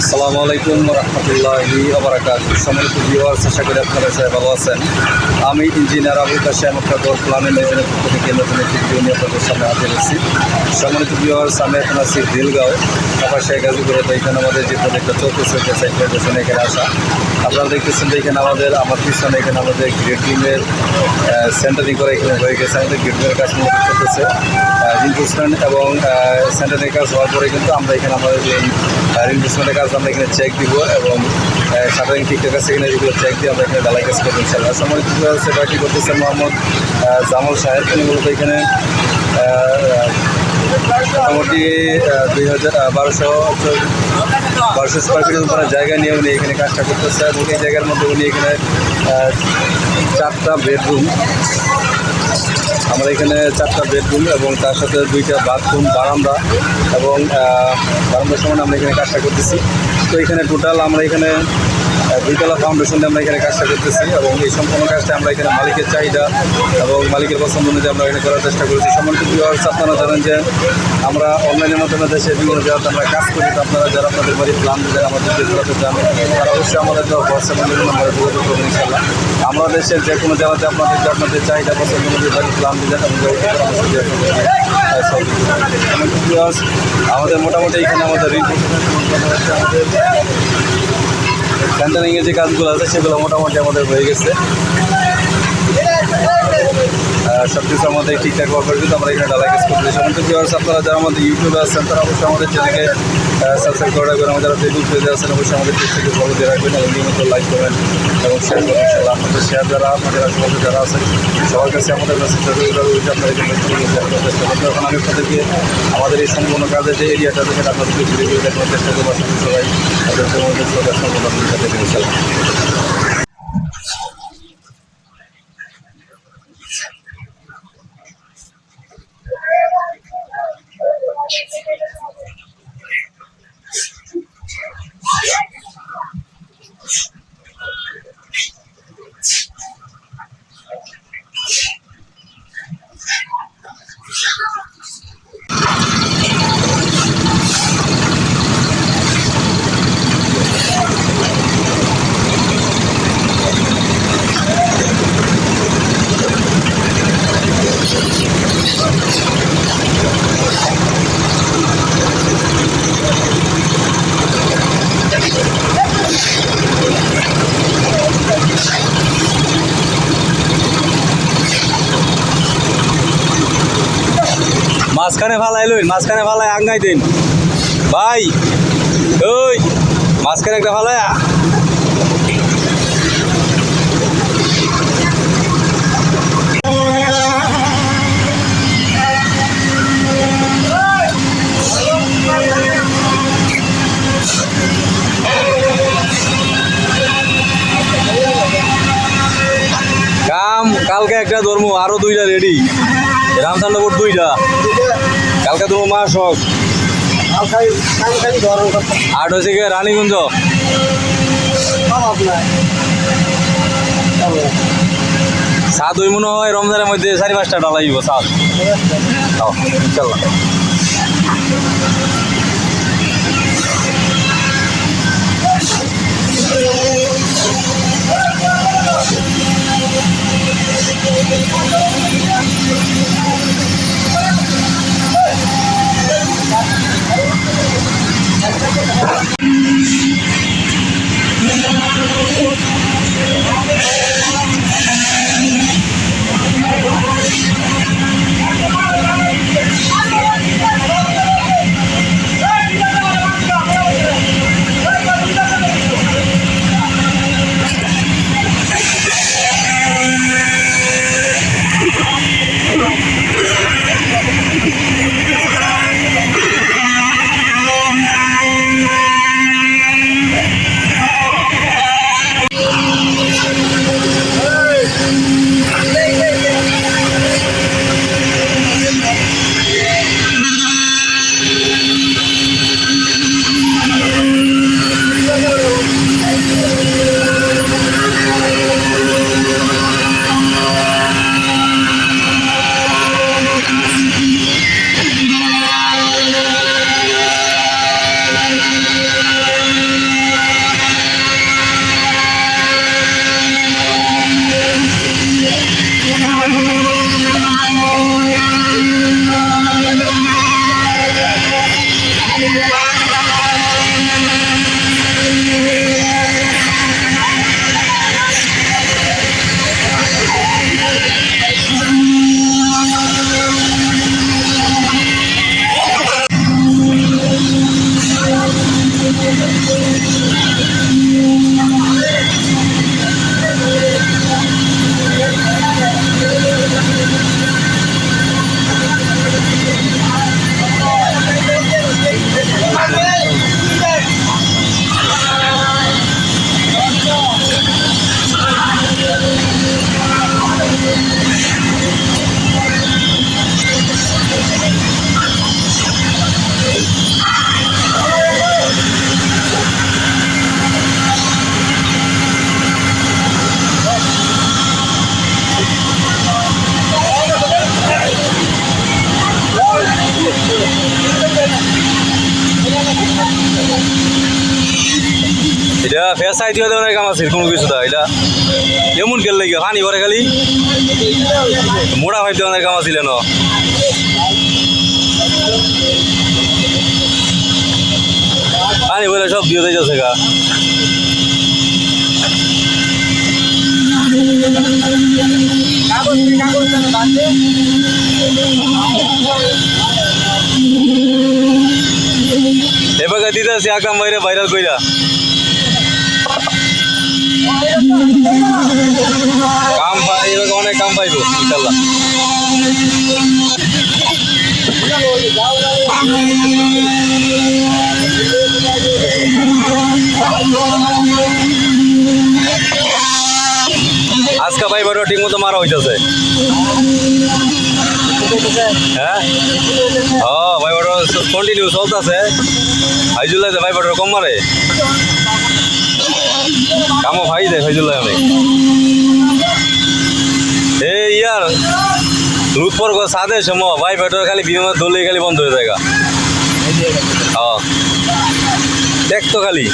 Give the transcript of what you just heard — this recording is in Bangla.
আসসালামু আলাইকুম রহমতুল্লাহি আবরাকাত সম্মানিত ভিউয়ার্স আশা করি আপনারা সবাই ভালো আছেন। আমি ইঞ্জিনিয়ার আবুল কাশেম আপনাদের প্ল্যানের নির্মাণের পক্ষ থেকে নতুন একটি ভিডিও নিয়ে আপনাদের সামনে হাজির হয়েছি সম্মানিত ভিউয়ার্স আমি এখন আছি দিলগাঁও আবার শেখ গাজীপুরে তো এখানে আমাদের যে প্রজেক্টটা চলতেছে, যে সাইকেল পেছনে এখানে আসা। আপনারা দেখতেছেন যে এখানে আমাদের, আমার পিছনে এখানে আমাদের গ্রেড টিমের সেন্টারিং করে এখানে হয়ে গেছে। আমাদের গ্রেড টিমের কাজ মূলত চলতেছে। রিনফোর্সমেন্ট এবং সেন্টারিং কাজ হওয়ার পরে কিন্তু আমরা এখানে আমাদের যে রিনফোর্সমেন্টের কাজ আমরা এখানে চেক দিব এবং সাধারণ ঠিকঠাক আছে এখানে যেগুলো চেক দিয়ে আমরা এখানে ডালাই কাজ করব ইনশাল্লাহ সেটা সেবাটি করতেছেন মোহাম্মদ জামাল সাহেব, তিনি মূলত এখানে মোটামুটি দুই হাজার বারোশো স্কোয়ার ফিট উপরে জায়গা নিয়ে উনি এখানে কাজটা করতেছে এবং এই জায়গার মধ্যে উনি এখানে চারটা বেডরুম আমরা এখানে চারটা বেডরুম এবং তার সাথে দুইটা বাথরুম বারান্দা এবং বারান্দার সময় আমরা এখানে কাজটা করতেছি। তো এখানে টোটাল আমরা এখানে দুইতলা ফাউন্ডেশন আমরা এখানে কাজটা করতেছি এবং এই সম্পূর্ণ কাজটা আমরা এখানে মালিকের চাহিদা এবং মালিকের পছন্দ অনুযায়ী আমরা এখানে করার চেষ্টা করেছি। সম্মানিত ভিউয়ার্স আপনারা জানেন যে আমরা অনলাইনের মাধ্যমে দেশে বিভিন্ন জায়গাতে আমরা কাজ করি। আপনারা যারা আপনাদের বাড়ির প্ল্যান দিবেন আমাদেরকে ঘোরাতে চান তারা অবশ্যই আমাদের হোয়াটসঅ্যাপ নম্বরে যোগাযোগ করবেন ইনশাল্লাহ আমরা দেশের যে কোনো জায়গাতে আপনাদেরকে আপনাদের চাহিদা পছন্দ অনুযায়ী বাড়ির প্ল্যান। সম্মানিত viewers, আমাদের মোটামুটি এখানে আমাদের আমাদের? সেন্টারিংয়ের যে কাজগুলো আছে সেগুলো মোটামুটি আমাদের হয়ে গেছে। সব কিছু আমাদের ঠিকঠাক ব্যবহার কিন্তু আমরা এখানে ডালাই কাজ করতে সমস্ত ভিউয়ার্স আপনারা যারা আমাদের ইউটিউবে আছেন, তারা অবশ্যই আমাদের চ্যানেলকে সাবস্ক্রাইব করে রাখবেন। আমাদের যারা ফেসবুক পেজে আছেন, অবশ্যই আমাদের পেজটিকে ফলো দিয়ে রাখবেন এবং নিয়মিত লাইক করবেন এবং শেয়ার করবেন, ইনশাআল্লাহ। আপনাদের শেয়ার যারা আপনাদের আশেপাশে যারা আছেন, সবার কাছে আমাদের আপনারা এখানে আমি আপনাদেরকে আমাদের এই সম্পূর্ণ কাজের যে এরিয়াটা সেটা আপনাদেরকে ঘুরে ঘুরে চেষ্টা করব। সবাই মধ্যে সম্পূর্ণ আপনাদের সাথে ইনশাআল্লাহ। মাঝখানে ফালাই লইন মাঝখানে ফালাই আঙ্গাই দিন। ভাই, ওই, মাঝখানে একটা ফালাই কাম, কালকে একটা ধর্ম, আরও দুইটা রেডি। রামচন্দ্রপুর দুইটা। কালকা তুমি মা শখ। আট হচ্ছে গিয়ে রানীগঞ্জ। সাত ওই মনে হয়, রমজানের মধ্যে চারি পাঁচটা ডালা দিব সাত। চল Thank এটা ফেসাই দিয়ে দেওয়ার কাম আছে, কোনো কিছু দা এটা এমন গেল লাগে পানি ভরে খালি। মোড়া ভাই দেওয়ার কাম আছিল ন পানি ভরে সব দিয়ে এবার আকাম বাইরে ভাইরাল কইরা। কাম এবার অনেক কাম পাইব, ইনশাল্লাহ। আজকে ভাই বড় ঠিক মতো মারা হইতেছে। হ্যাঁ? ও ভাই বড় কন্টিনিউ চলতেছে। হাইজুল্লাহ ভাই বড় কম মারে। কামো ভাই দে ফাইজুল্লাহ অনেক এই ইয়ার লুৎপর গো সাদে সম, ভাই বেটার খালি বিমান দলে খালি বন্ধ হয়ে যায় দেখ তো খালি।